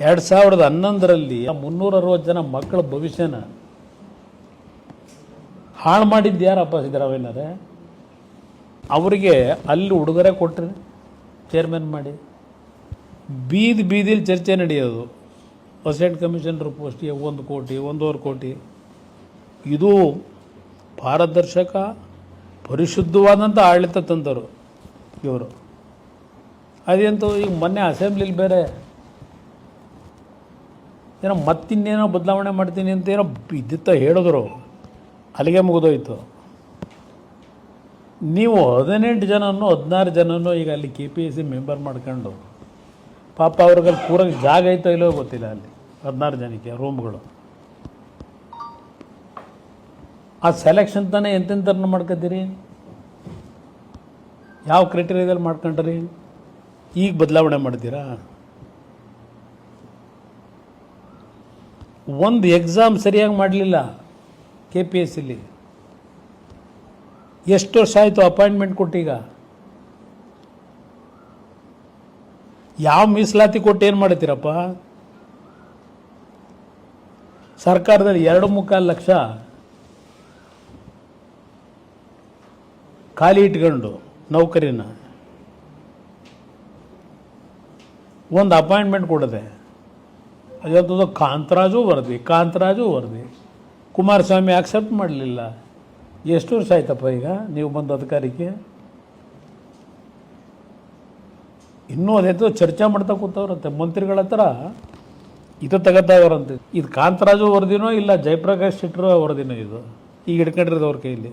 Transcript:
ಎರಡು ಸಾವಿರದ ಹನ್ನೊಂದರಲ್ಲಿ ಮುನ್ನೂರ ಅರವತ್ತು ಜನ ಮಕ್ಕಳ ಭವಿಷ್ಯನ ಹಾಳು ಮಾಡಿದ್ದು ಯಾರಪ್ಪ ಸಿದ್ದರಾಮಯ್ಯನವರೇ? ಅವರಿಗೆ ಅಲ್ಲಿ ಉಡುಗೊರೆ ಕೊಟ್ಟರೆ ಚೇರ್ಮನ್ ಮಾಡಿ. ಬೀದಿ ಬೀದಿಲಿ ಚರ್ಚೆ ನಡೆಯೋದು. ಅಸಿಸ್ಟೆಂಟ್ ಕಮಿಷನರ್ ಪೋಸ್ಟಿಗೆ ಒಂದು ಕೋಟಿ, ಒಂದೂವರೆ ಕೋಟಿ. ಇದು ಪಾರದರ್ಶಕ ಪರಿಶುದ್ಧವಾದಂಥ ಆಡಳಿತ ತಂದರು ಇವರು. ಅದೇಂತೂ ಈಗ ಮೊನ್ನೆ ಅಸೆಂಬ್ಲಿಲಿ ಬೇರೆ ಏನೋ ಮತ್ತಿನ್ನೇನೋ ಬದಲಾವಣೆ ಮಾಡ್ತೀನಿ ಅಂತ ಏನೋ ಇದ್ದಿತ್ತ ಹೇಳಿದ್ರು. ಅಲ್ಲಿಗೆ ಮುಗಿದೋಯ್ತು. ನೀವು ಹದಿನೆಂಟು ಜನನೂ ಹದಿನಾರು ಜನನೂ ಈಗ ಅಲ್ಲಿ K P S C member ಮಾಡ್ಕೊಂಡು, ಪಾಪ ಅವ್ರಿಗೆ ಅಲ್ಲಿ ಕೂರಕ್ಕೆ ಜಾಗ ಐತೋ ಇಲ್ಲೋ ಗೊತ್ತಿಲ್ಲ ಅಲ್ಲಿ, ಹದಿನಾರು ಜನಕ್ಕೆ ರೂಮ್ಗಳು ಆ ಸೆಲೆಕ್ಷನ್ ತಾನೇ ಎಂತೆಂಥರನ್ನ ಮಾಡ್ಕೊತೀರಿ ಯಾವ ಕ್ರೈಟೀರಿಯಾದಲ್ಲಿ ಮಾಡ್ಕೊಂಡ್ರಿ? ಈಗ ಬದಲಾವಣೆ ಮಾಡ್ತೀರಾ? ಒಂದು ಎಕ್ಸಾಮ್ ಸರಿಯಾಗಿ ಮಾಡಲಿಲ್ಲ ಕೆ ಪಿ ಎಸ್ ಸಿಲಿ ಎಷ್ಟು ವರ್ಷ ಆಯಿತು ಅಪಾಯಿಂಟ್ಮೆಂಟ್ ಕೊಟ್ಟೀಗ? ಯಾವ ಮೀಸಲಾತಿ ಕೊಟ್ಟು ಏನು ಮಾಡ್ತೀರಪ್ಪ? ಸರ್ಕಾರದಲ್ಲಿ ಎರಡು ಮುಕ್ಕಾಲು ಲಕ್ಷ ಖಾಲಿ ಇಟ್ಕೊಂಡು ನೌಕರಿನ. ಒಂದು ಅಪಾಯಿಂಟ್ಮೆಂಟ್ ಕೊಡದೆ. ಅದಂಥದ್ದು ಕಾಂತರಾಜು ವರದಿ ಕಾಂತರಾಜು ವರದಿ. ಕುಮಾರಸ್ವಾಮಿ ಆಕ್ಸೆಪ್ಟ್ ಮಾಡಲಿಲ್ಲ. ಎಷ್ಟು ವರ್ಷ ಆಯ್ತಪ್ಪ ಈಗ ನೀವು ಬಂದ ಅಧಿಕಾರಕ್ಕೆ? ಇನ್ನೂ ಅದೇ ಚರ್ಚೆ ಮಾಡ್ತಾ ಕೂತವ್ರಂತೆ. ಮಂತ್ರಿಗಳ ಹತ್ರ ಇದು ತೆಗತಾವ್ರಂತೆ. ಇದು ಕಾಂತರಾಜು ವರದಿನೋ ಇಲ್ಲ ಜಯಪ್ರಕಾಶ್ ಶೆಟ್ಟರು ವರದಿನೋ ಇದು? ಈಗ ಹಿಡ್ಕೊಂಡಿರೋದು ಅವ್ರ ಕೈಯಲ್ಲಿ.